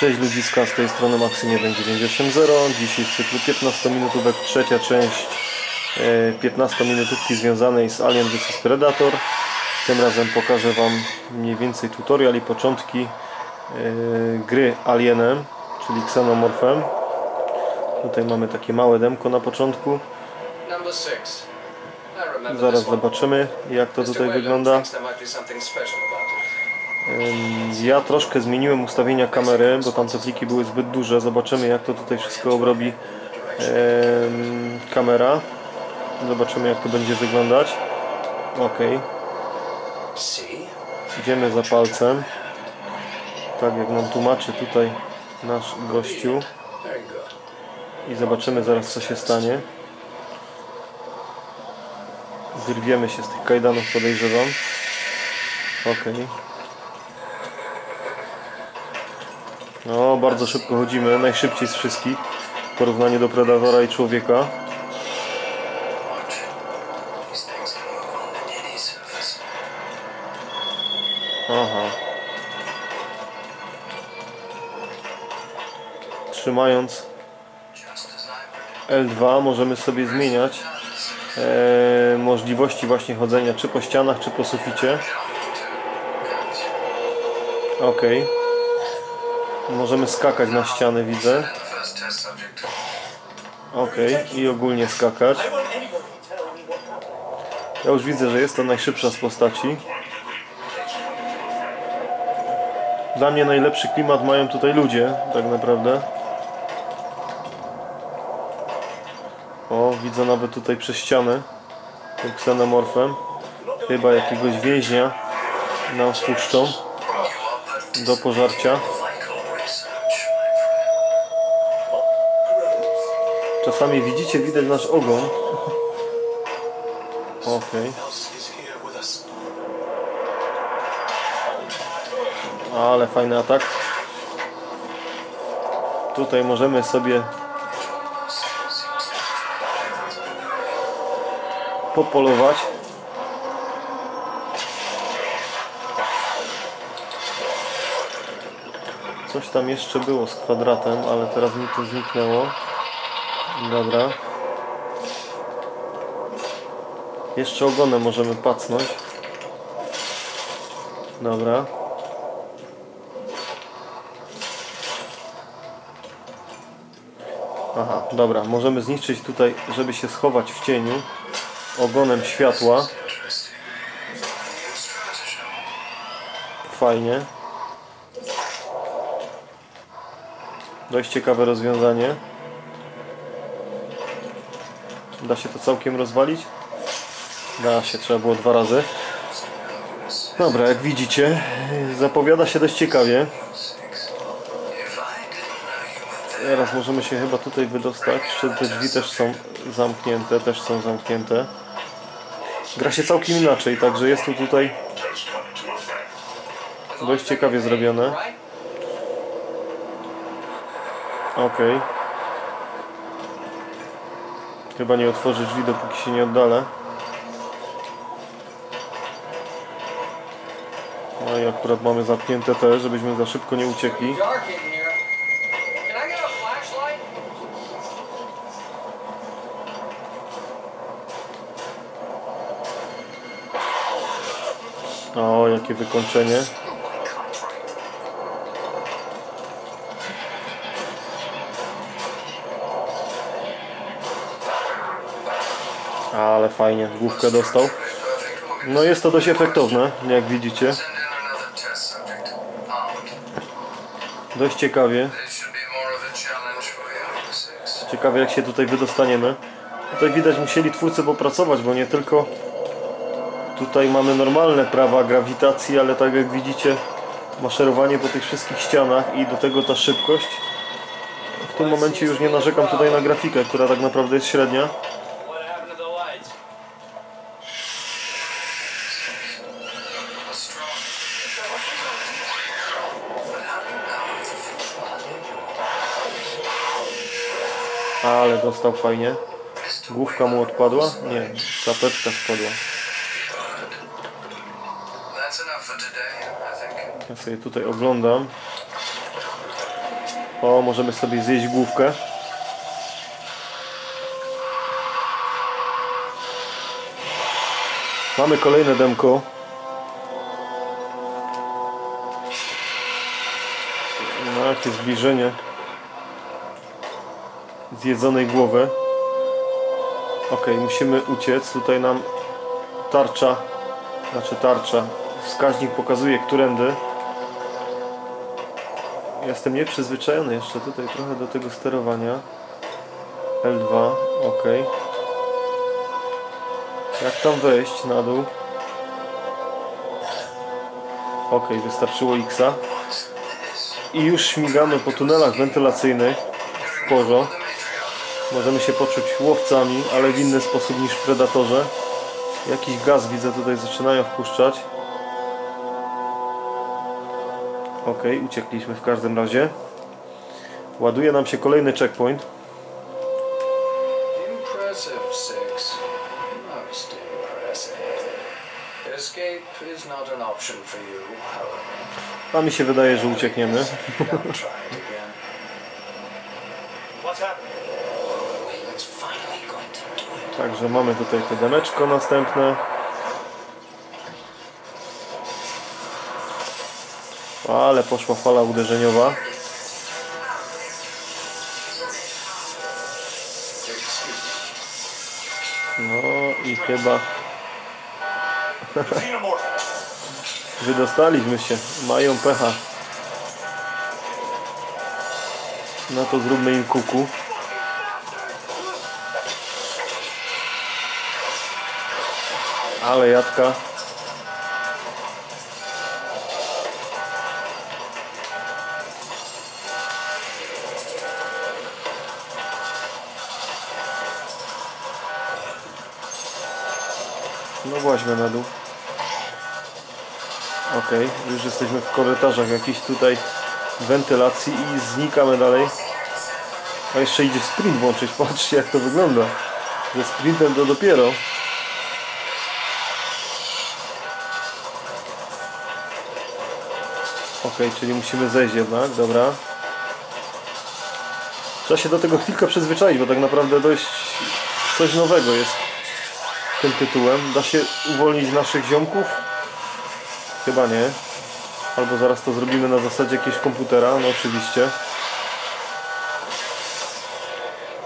Cześć ludziska, z tej strony Maksym 1980. Dzisiaj z cyklu 15 minutówek trzecia część e, 15 minutówki związanej z Alien vs Predator. Tym razem pokażę Wam mniej więcej tutorial i początki e, gry Alienem, czyli Xenomorfem. Tutaj mamy takie małe demko na początku. Zaraz zobaczymy jak to tutaj wygląda. Ja troszkę zmieniłem ustawienia kamery, bo tamte pliki były zbyt duże. Zobaczymy jak to tutaj wszystko obrobi kamera. Zobaczymy jak to będzie wyglądać. Ok, idziemy za palcem. Tak jak nam tłumaczy tutaj nasz gościu. I zobaczymy zaraz co się stanie. Wyrwiemy się z tych kajdanów podejrzewam. Ok. No, bardzo szybko chodzimy, najszybciej z wszystkich w porównaniu do Predatora i człowieka. Aha. Trzymając Just as I predicted. L2 możemy sobie zmieniać e, możliwości właśnie chodzenia czy po ścianach, czy po suficie. Ok. Możemy skakać na ściany, widzę. The first test subject. Ok. I ogólnie skakać. Ja już widzę, że jest to najszybsza z postaci. Dla mnie najlepszy klimat mają tutaj ludzie, tak naprawdę. O, widzę nawet tutaj przez ścianę tym ksenomorfem. Chyba jakiegoś więźnia nam wpuszczą do pożarcia. Czasami widzicie, widać nasz ogon. Okej. Us. Ale fajny atak. Tutaj możemy sobie popolować. Coś tam jeszcze było z kwadratem, ale teraz mi to zniknęło. Dobra. Jeszcze ogonem możemy pacnąć. Dobra. Aha, dobra, możemy zniszczyć tutaj, żeby się schować w cieniu ogonem światła. Fajnie. Dość ciekawe rozwiązanie. Da się to całkiem rozwalić? Da się, trzeba było dwa razy. Dobra, jak widzicie, zapowiada się dość ciekawie. Teraz możemy się chyba tutaj wydostać. Czy te drzwi też są zamknięte? Też są zamknięte. Gra się całkiem inaczej, także jest tu tutaj dość ciekawie zrobione. Okej. Chyba nie otworzy drzwi, dopóki się nie oddalę. No i akurat mamy zamknięte te, żebyśmy za szybko nie uciekli. O, jakie wykończenie. Ale fajnie, główkę dostał. No jest to dość efektowne, jak widzicie. Dość ciekawie. Ciekawe jak się tutaj wydostaniemy. Tutaj widać musieli twórcy popracować, bo nie tylko tutaj mamy normalne prawa grawitacji, ale tak jak widzicie maszerowanie po tych wszystkich ścianach i do tego ta szybkość. W tym momencie już nie narzekam tutaj na grafikę, która tak naprawdę jest średnia. Ale dostał fajnie. Główka mu odpadła? Nie, czapeczka spadła. Ja sobie tutaj oglądam. O, możemy sobie zjeść główkę. Mamy kolejne demko. Jakie zbliżenie zjedzonej głowy. Ok, musimy uciec. Tutaj nam tarcza, znaczy tarcza, wskaźnik pokazuje, którędy. Jestem nieprzyzwyczajony jeszcze tutaj trochę do tego sterowania. L2, ok. Jak tam wejść na dół? Ok, wystarczyło X. I już śmigamy po tunelach wentylacyjnych w porzo. Możemy się poczuć łowcami, ale w inny sposób niż Predatorze. Jakiś gaz widzę tutaj zaczynają wpuszczać. Ok, uciekliśmy w każdym razie. Ładuje nam się kolejny checkpoint. Impressive, Six. Most A mi się wydaje, że uciekniemy. To. Także mamy tutaj te demeczko następne. Ale poszła fala uderzeniowa. No i chyba. Wydostaliśmy się. Mają pecha. No to zróbmy im kuku. Ale jadka. No właśnie na dół. Ok, już jesteśmy w korytarzach jakiejś tutaj wentylacji i znikamy dalej. A jeszcze idzie sprint włączyć, patrzcie jak to wygląda. Ze sprintem to dopiero. Ok, czyli musimy zejść jednak, dobra. Trzeba się do tego chwilkę przyzwyczaić, bo tak naprawdę dość coś nowego jest tym tytułem. Da się uwolnić naszych ziomków? Chyba nie. Albo zaraz to zrobimy na zasadzie jakiegoś komputera, no oczywiście.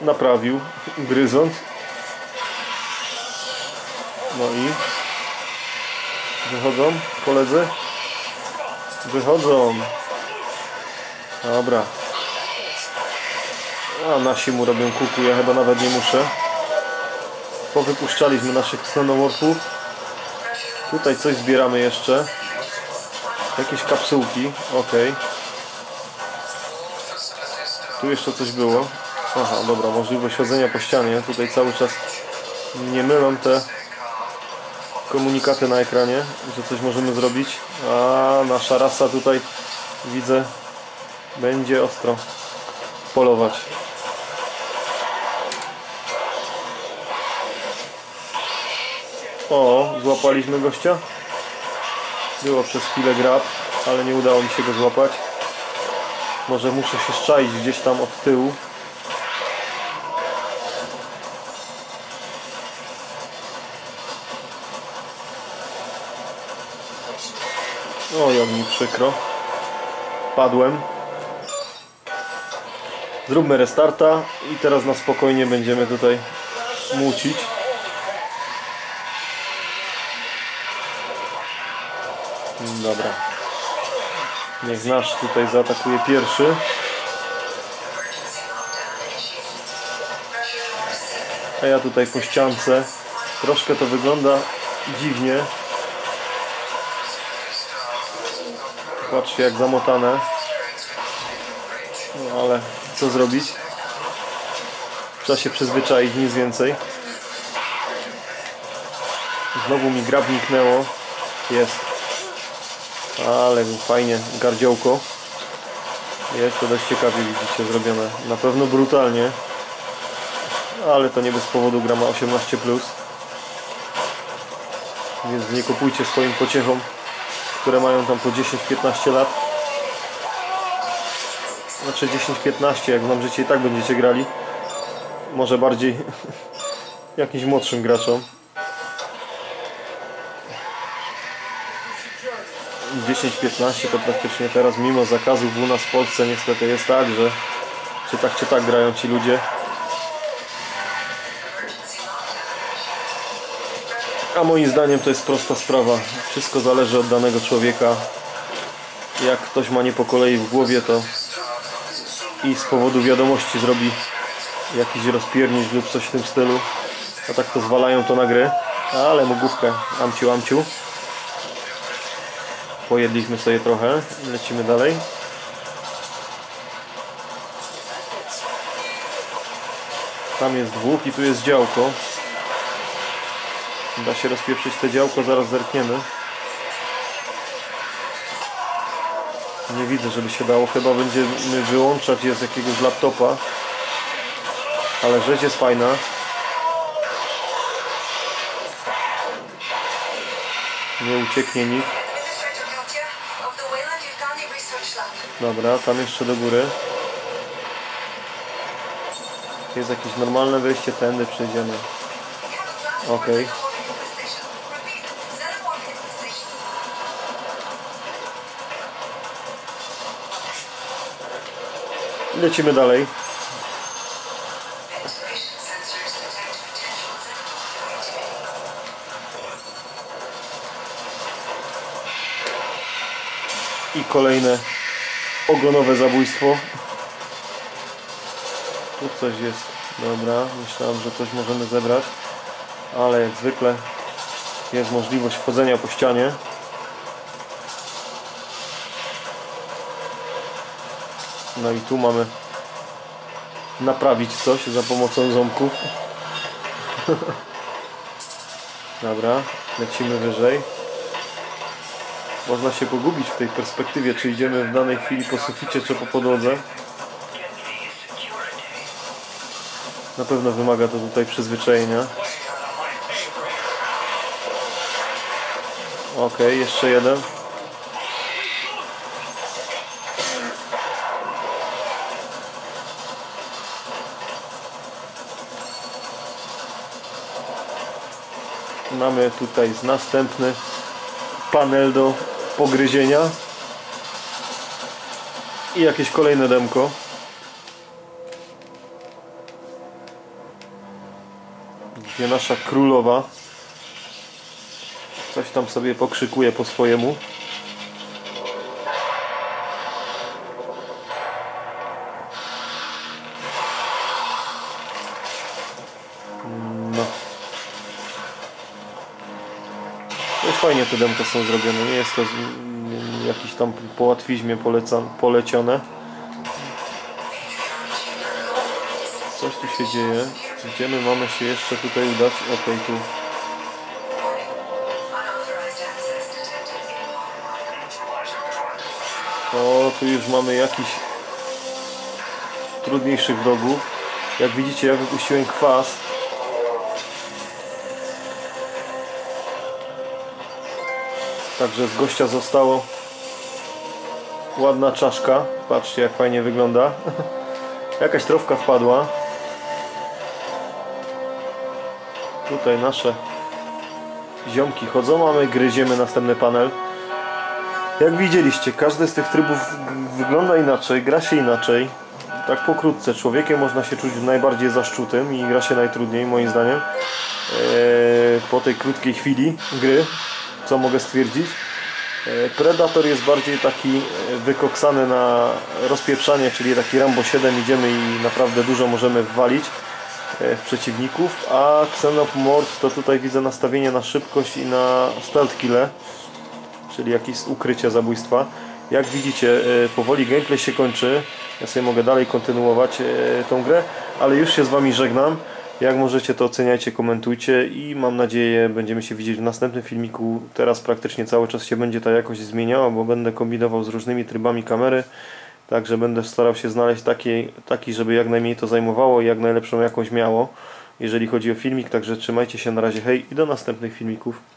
Naprawił, gryząc. No i... Wychodzą koledzy? Wychodzą. Dobra. A nasi mu robią kuku, ja chyba nawet nie muszę. Powypuszczaliśmy naszych ksenomorfów. Tutaj coś zbieramy jeszcze. Jakieś kapsułki, ok. Tu jeszcze coś było. Aha, dobra, możliwość chodzenia po ścianie. Tutaj cały czas nie mylą te komunikaty na ekranie, że coś możemy zrobić. A nasza rasa tutaj widzę będzie ostro polować. O, złapaliśmy gościa. Było przez chwilę grab, ale nie udało mi się go złapać. Może muszę się szczaić gdzieś tam od tyłu. O, jak mi przykro. Padłem. Zróbmy restarta i teraz na spokojnie będziemy tutaj mucić. Niech nasz tutaj zaatakuje pierwszy. A ja tutaj po ściance. Troszkę to wygląda dziwnie. Patrzcie jak zamotane. No ale co zrobić? Trzeba się przyzwyczaić, nic więcej. Znowu mi grab niknęło. Jest. Ale fajnie, gardziołko. Jest to dość ciekawie widzicie zrobione. Na pewno brutalnie. Ale to nie bez powodu gra ma 18+. Więc nie kupujcie swoim pociechom, które mają tam po 10-15 lat. Znaczy 10-15, jak znam życie i tak będziecie grali. Może bardziej jakimś młodszym graczom. 10-15 to praktycznie teraz, mimo zakazów u nas w Polsce niestety jest tak, że czy tak czy tak grają ci ludzie. A moim zdaniem to jest prosta sprawa. Wszystko zależy od danego człowieka. Jak ktoś ma nie po kolei w głowie, to i z powodu wiadomości zrobi jakiś rozpiernicz lub coś w tym stylu. A tak to zwalają to na gry. Ale mogówkę, amciu, amciu. Pojedliśmy sobie trochę. Lecimy dalej. Tam jest dwóch i tu jest działko. Da się rozpieprzyć te działko, zaraz zerkniemy. Nie widzę, żeby się dało. Chyba będziemy wyłączać je z jakiegoś laptopa. Ale rzecz jest fajna. Nie ucieknie nikt. Dobra, tam jeszcze do góry. Jest jakieś normalne wejście, tędy przejdziemy. Platform Okay. Lecimy dalej. I kolejne ogonowe zabójstwo. Tu coś jest. Dobra, myślałem, że coś możemy zebrać. Ale jak zwykle jest możliwość wchodzenia po ścianie. No i tu mamy naprawić coś za pomocą ząbków. Dobra, lecimy wyżej. Można się pogubić w tej perspektywie, czy idziemy w danej chwili po suficie, czy po podłodze. Na pewno wymaga to tutaj przyzwyczajenia. Ok, jeszcze jeden. Mamy tutaj następny panel do pogryzienia i jakieś kolejne demko. Gdzie nasza królowa coś tam sobie pokrzykuje po swojemu. Fajnie te demka są zrobione, nie jest to jakiś tam po łatwizmie polecione. Coś tu się dzieje. Gdzie my mamy się jeszcze tutaj udać? Okej, tu. Detected in O, tu już mamy jakiś trudniejszych wrogów. Jak widzicie, ja wypuściłem kwas. Także z gościa zostało ładna czaszka. Patrzcie, jak fajnie wygląda. Jakaś trofka wpadła. Tutaj nasze ziomki chodzą, a my gryziemy następny panel. Jak widzieliście, każdy z tych trybów wygląda inaczej, gra się inaczej. Tak pokrótce, człowiekiem można się czuć najbardziej zaszczutym i gra się najtrudniej, moim zdaniem. Eee, po tej krótkiej chwili gry, co mogę stwierdzić. Eee, Predator jest bardziej taki e, wykoksany na rozpieprzanie, czyli taki Rambo 7 idziemy i naprawdę dużo możemy wwalić e, w przeciwników, a Xenomorph to tutaj widzę nastawienie na szybkość i na stealth kille czyli jakieś ukrycie zabójstwa. Jak widzicie, e, powoli gameplay się kończy. Ja sobie mogę dalej kontynuować e, tą grę, ale już się z Wami żegnam. Jak możecie, to oceniajcie, komentujcie i mam nadzieję, będziemy się widzieć w następnym filmiku. Teraz praktycznie cały czas się będzie ta jakość zmieniała, bo będę kombinował z różnymi trybami kamery. Także będę starał się znaleźć taki, taki, żeby jak najmniej to zajmowało i jak najlepszą jakąś miało, jeżeli chodzi o filmik. Także trzymajcie się na razie, hej i do następnych filmików.